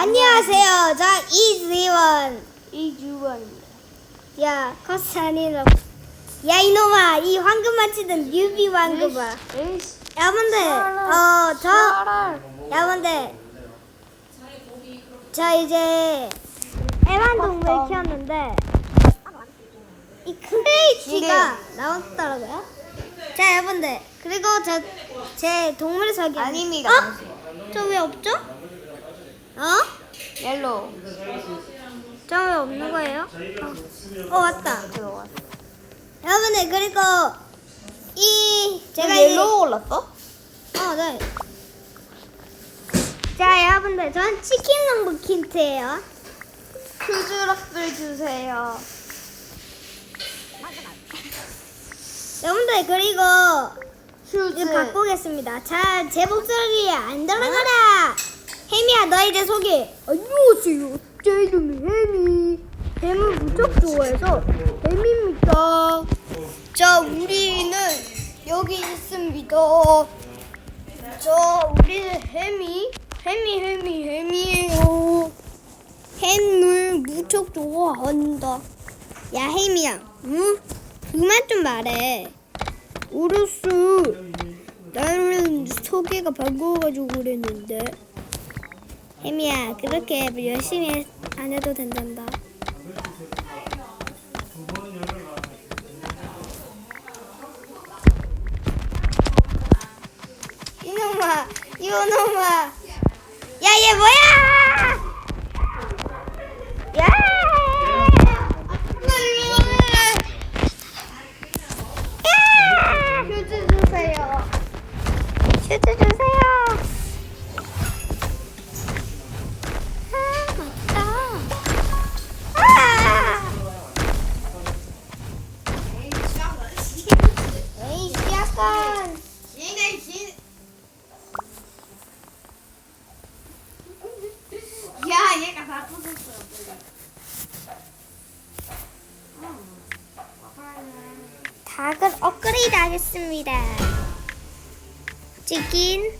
안녕하세요. 저 이지원. 이주원입니다. 야, 커스 아니라. 야, 이놈아. 이 황금만 치던 뉴비 황금아. 에이씨. 여러분들, 어, 저, 차랄. 여러분들. 저 이제 애완동물 키웠는데, 이 크레이지가 나왔더라고요. 자, 여러분들. 그리고 저, 제 동물 설계. 아닙니다. 어? 저 왜 없죠? 어? 옐로우. 저왜 없는 거예요? 어, 어 왔다. 여러분들 그리고 이 제가 옐로우 올랐어? 어 네. 자 여러분들 전 치킨 롱브 킨트예요. 큐즈락을 주세요. 여러분들 그리고. 이제 바꾸겠습니다. 자 제 목소리 안 들어가라. 혜미야 너 이제 소개. 안녕하세요. 제 이름이 혜미. 뱀을 무척 좋아해서 뱀입니다. 자, 우리는 여기 있습니다. 저 우리는 햄이 햄이 햄이 햄이에요. 햄을 무척 좋아한다. 야 햄이야, 응? 그만 좀 말해. 알았어. 나는 소개가 반가워가지고 그랬는데. 햄이야, 그렇게 열심히 안 해도 된단다. 이놈아, 이놈아. 야, 얘 뭐야? 치킨.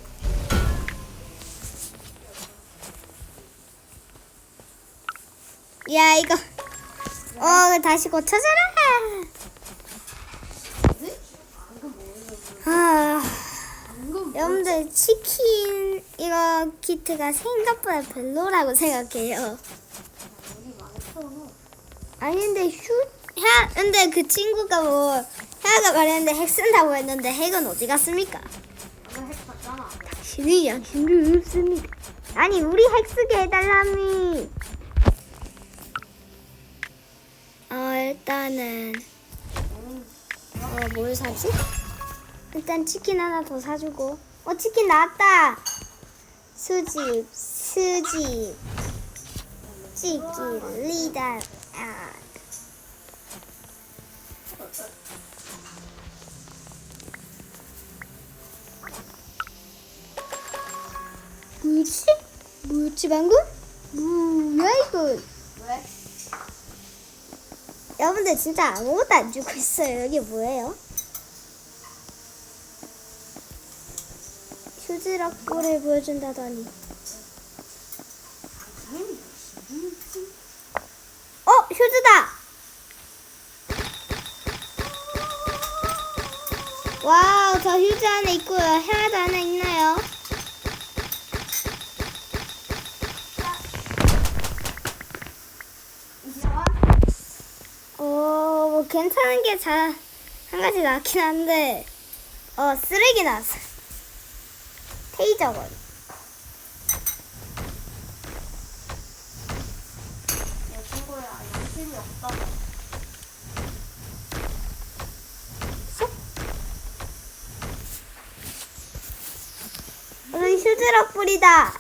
야, 이거. 어, 다시 고쳐줘라. 아, 여러분들, 치킨, 이거 키트가 생각보다 별로라고 생각해요. 아니, 근데 휴, 야, 근데 그 친구가 뭐, 혜아가 말했는데 핵 쓴다고 했는데 핵은 어디 갔습니까? 당신이 양심이 없습니다. 아니, 우리 핵 쓰게 해달라미. 어, 일단은, 어, 뭘 사지? 일단 치킨 하나 더 사주고. 어, 치킨 나왔다! 수집, 수집, 치킨, 리다, 아. 뭐지? 뭐였지 방금? 뭐야 이거? 왜? 여러분들 진짜 아무것도 안 주고 있어요. 이게 뭐예요? 휴지락볼을 보여준다더니. 어, 휴지다. 와우, 저 휴지 안에 있고요. 헤아도 하나 있나요? 어, 뭐 괜찮은 게 잘 한 가지 나긴 한데, 어, 쓰레기 나왔어. 테이저건. 내 친구야, 양심이 없다. 여기 휴지락 뿌리다.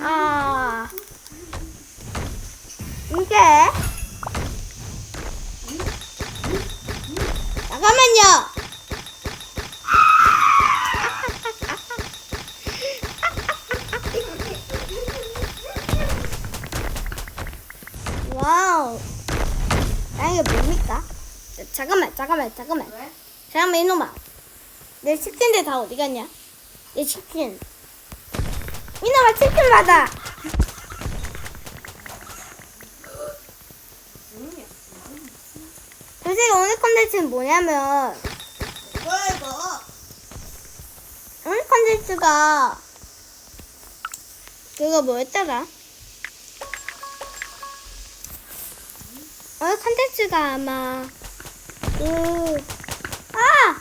아, 이게 잠깐만요. 와우. 아 이게 뭡니까? 잠깐만, 잠깐만, 잠깐만. 왜? 잠깐만 이놈아. 내 치킨들 다 어디 갔냐? 내 치킨. 이놈아 치킨 받아. 요새 오늘 컨텐츠는 뭐냐면 뭐야 이거? 오늘 컨텐츠가 그거 뭐였더라? 오늘 컨텐츠가 아마 그 아!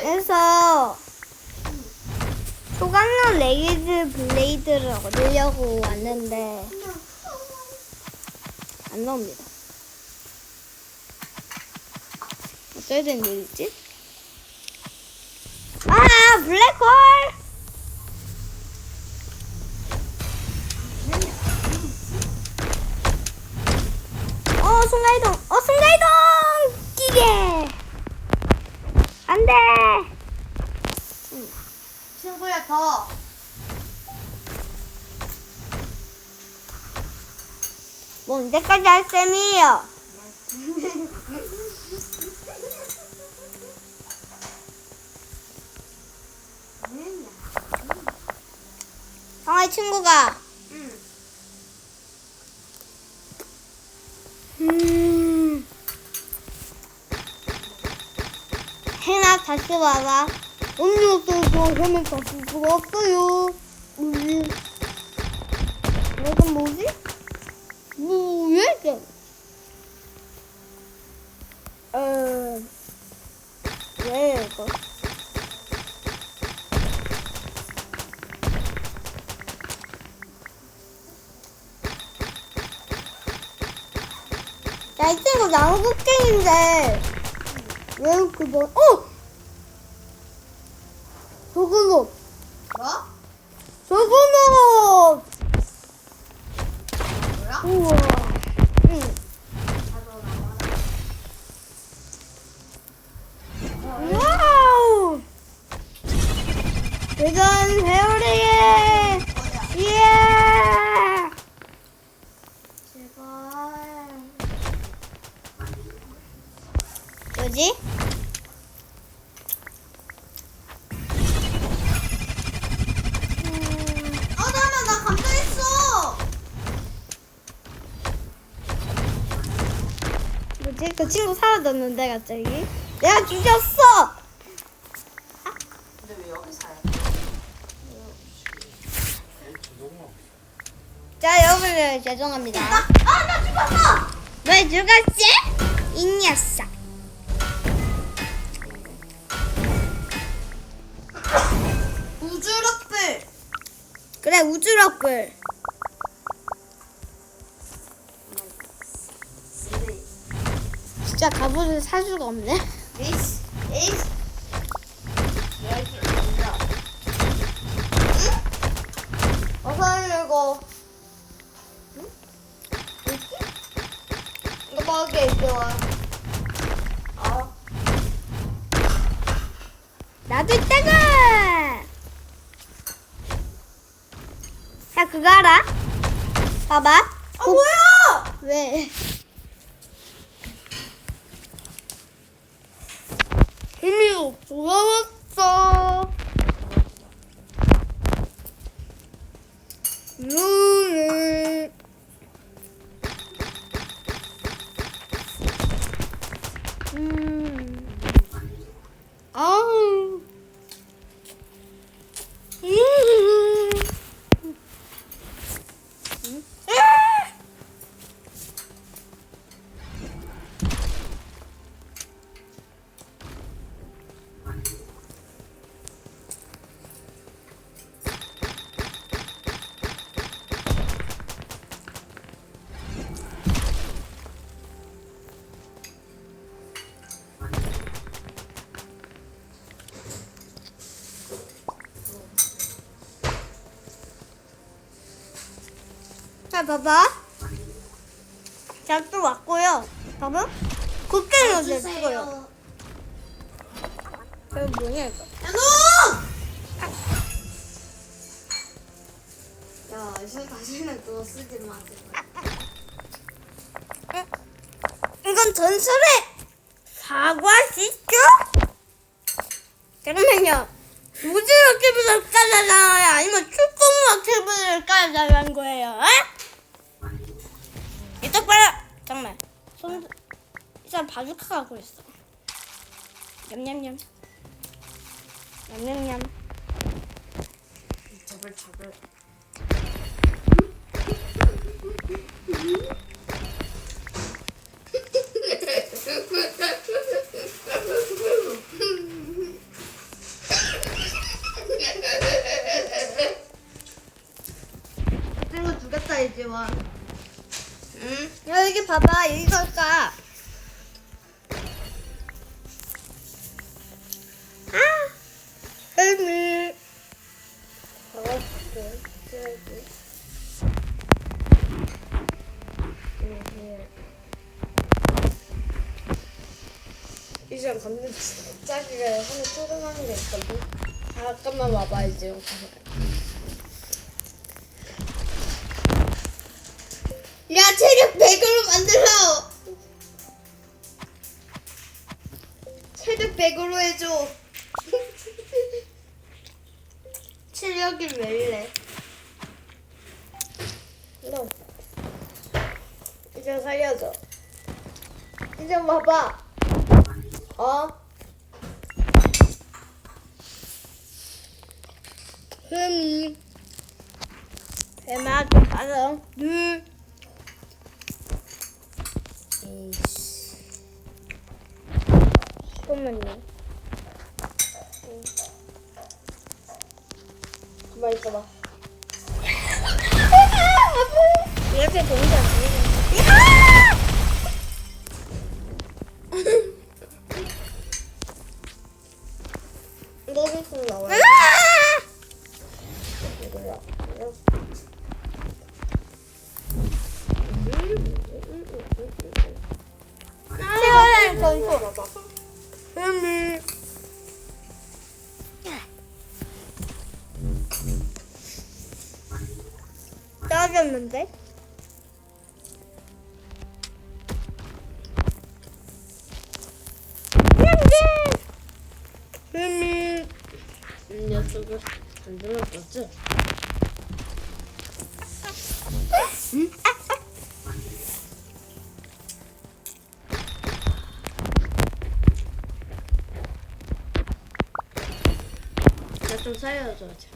그래서 소강로 레이즈 블레이드를 얻으려고 왔는데 안 나옵니다. 어떻게 된 일이지? 아 블랙홀! 어 순간이동! 기계! 안돼! 친구야 더. 뭐 언제까지 할 셈이에요? 형의 친구가 응. 음. 해나 다시 와라. 없어서 해는 다시 없어요. 음. 이건 뭐지? 뭐야 이게? 어. 왜 이거? 야, 이 친구 나무국갱인데 왜 이렇게 뭐? 어! 소금옷! 뭐? 소금옷! 뭐야? 우와. 응. 나도 나와라. 와우! 대전 회오리에 뭐야? 예! 제발. 뭐지? 아 나나 나 감정했어. 뭐지? 그 친구 사라졌는데 갑자기? 내가 죽였어! 근데 왜 여기 사야? 자, 여러분들 죄송합니다. 아나 죽었어. 왜 죽었지? 이 녀석. 우주럭들. 그래, 우주럭글. 진짜 갑옷을 살 수가 없네. 여기. 응? 어서 읽어. 응? 이거 먹게 이제 와. 어. 나도 있다가! 야, 그거 알아? 봐봐. 아 뭐야? 왜? 힘이 자, 봐봐. 자, 또 왔고요. 봐봐. 곡괭이로 내 찍어요. 이거 뭐냐, 이거? 야 너! 야, 이제 다시는 그거 쓰지 마. 제발. 이건 전설의 사과 시죠? 잠깐만요. 우주로 케이블을 깔아놔요? 아니면 축구무화 케이블을 깔아달라는 거예요? 에? 사람 바주카 갖고 있어. 냠냠냠. 냠냠냠. 제발 제발. 친구 죽였다 이제 와. 응? 야, 여기 봐봐. 이걸까? 아! 헬미. 이제 건는 짜기가 하나 초등하는 게 있거든. 잠깐만 와봐 이제. 야 체력 100으로 만들어. 체력 100으로 해줘. 체력이 왜 이래? 너 이제 살려줘. 이제 와봐. 어? 흠. 배마 좀 빠져. 둘. 잠깐만요. 가만 있어봐. 이렇게 안 되는 흠. 이 녀석을 안 들었었지? 나좀 살려줘, 친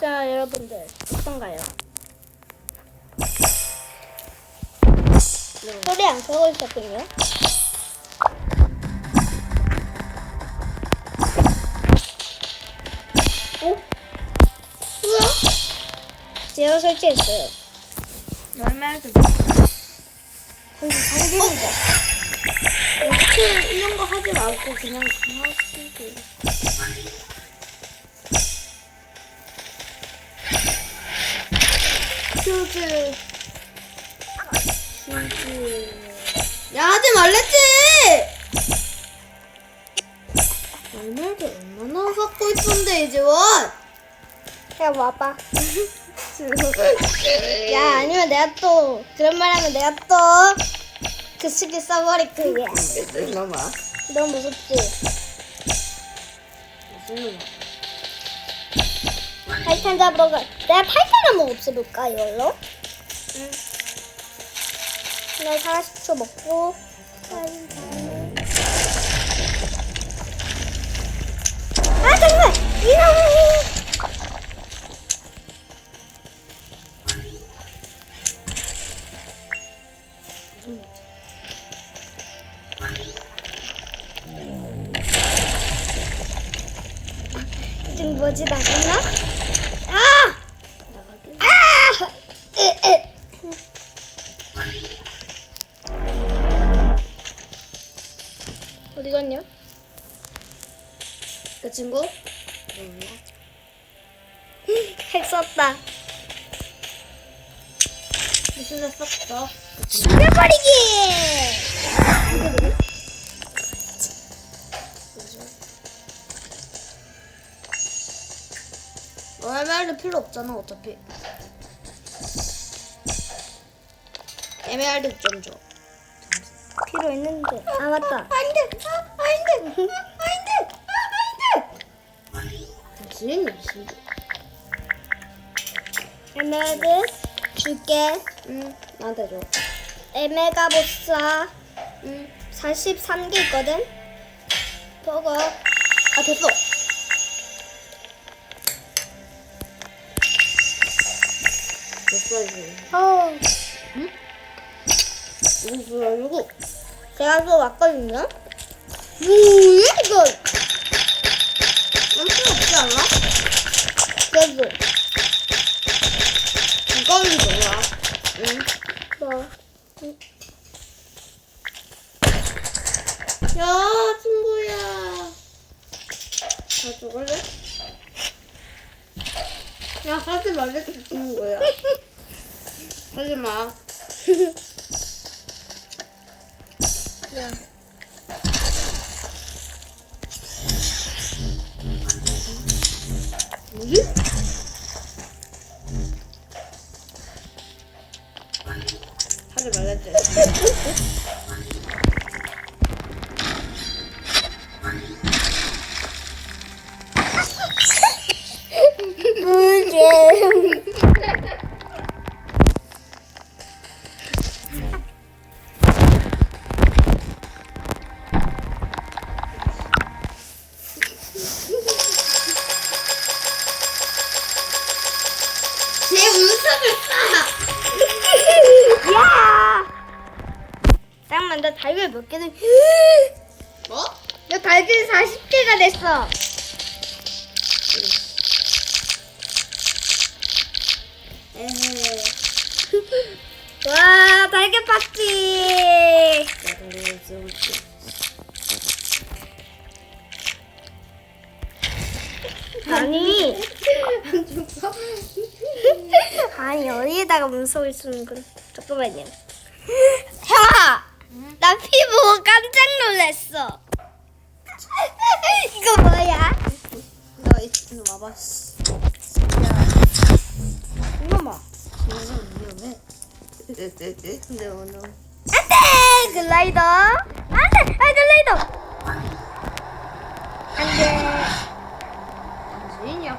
자, 여러분들, 어떤가요? 소리 안 켜고 있었군요. 오? 뭐야? 제가 설치했어요. 얼마나 좀. 근데 상빈이다. 어떻게 이런 거 하지 말고 그냥 하시고. 슈즈. 슈즈. 야, 하지 말랬지! 얼마나 얼마나 갖고 있던데, 이제 원! 야, 와봐. 야, 아니면 내가 또, 그런 말 하면 내가 또, 그 스킬 써버릴 거야. 놈아? 너무 무섭지? 무슨 타이탄 잡으러 가. 내가 타이탄 한번 없애볼까, 이걸로? 응. 나 40초 먹고. 아, 잠깐만! 이놈이! 지금 뭐지, 나갔나? 아! 아! 에, 에. 어디 갔냐? 그 친구? 핵 썼다. 무슨 애 썼어? 죽여버리기! 에메랄드 필요 없잖아 어차피 에메랄드 좀 줘. 필요 했는데. 아 맞다. 안돼 안돼 안돼 안돼 지금 열심히 에메랄드 줄게. 응 나한테 줘 에메가 보사 응. 43개 있거든. 먹어. 아 됐어 이제 어. 이거 이거 제가 그거 왔거든요. 뭐야 이거? 엄청 없지 않아? 그래도 이거는 뭐야? 응. 뭐. 야 친구야 다 죽을래? 야 하지 말랬어 친구야 하지 마 야. 뭐 Yeah. 아니 어디에다가 문석을 쓰는 건 잠깐만요. 형아, 나피 보고 깜짝 놀랐어. 이거 뭐야? 나 씨. 이거마. 이거는 위험해 근데 오늘 안돼 글라이더. 안돼, 아 글라이더. 안돼. 당신이야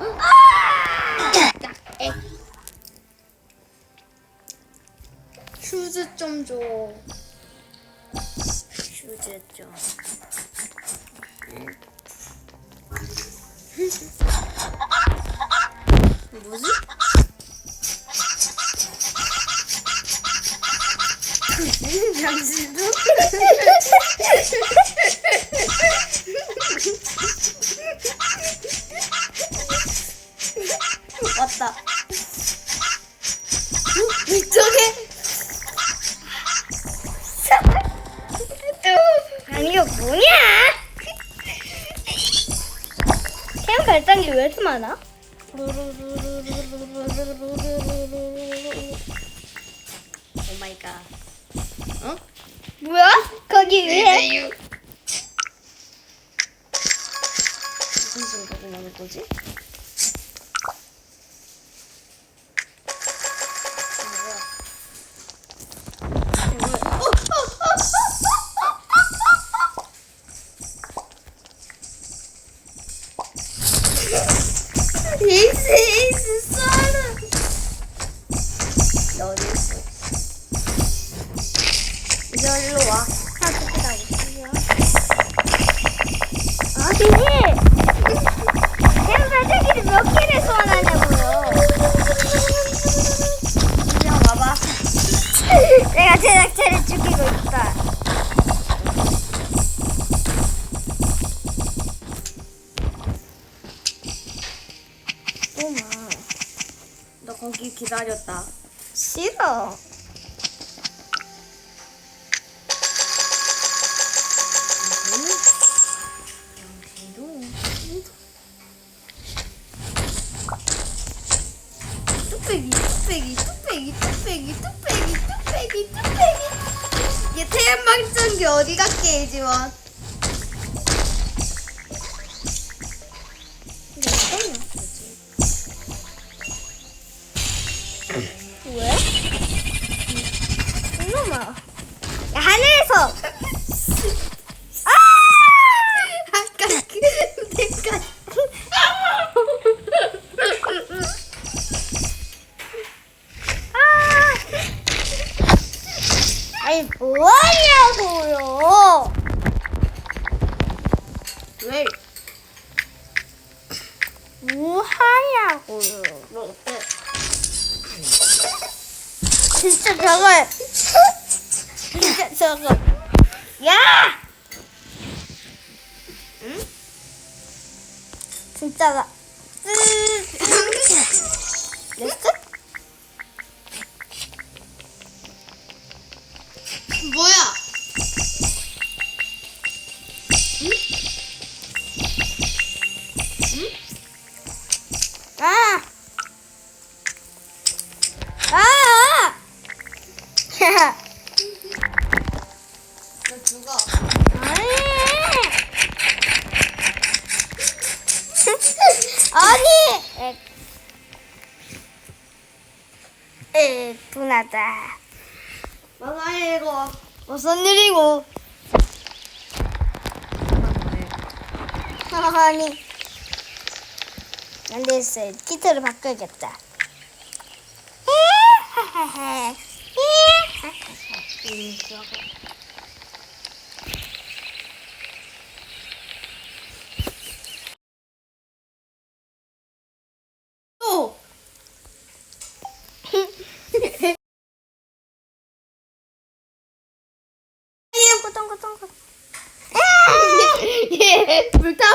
슈즈 좀줘 슈즈 좀 뭐지? 당신도? 발 거기 기다렸다. 싫어. 뚝배기 뚝배기 뚝배기 뚝배기 뚝배기 뚝배기 뚝배기. 얘 태양방전기 어디 갔게 이지원 무슨 일이고? 아니. 안 됐어. 기타를 바꿔야겠다. 또. 똥꼬똥꼬똥꼬. 얘 불타.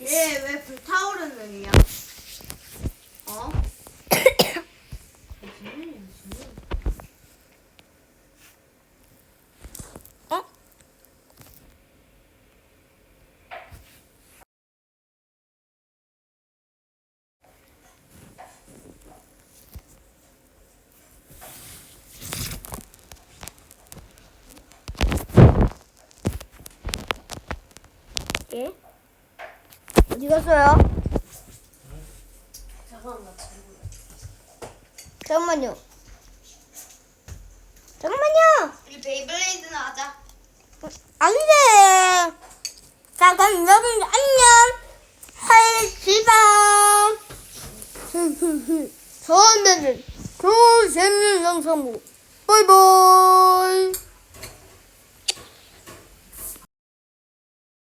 얘왜 불타오르는 일이야? 어? 어? 예? 갔어요? 잠깐만. 잠깐만요. 잠깐만요. 우리 베이블레이드나 하자. 안 돼. 자, 그럼 여러분 안녕. 하이 지방. 저는 좋은 재밌는 영상 보고 바이바이.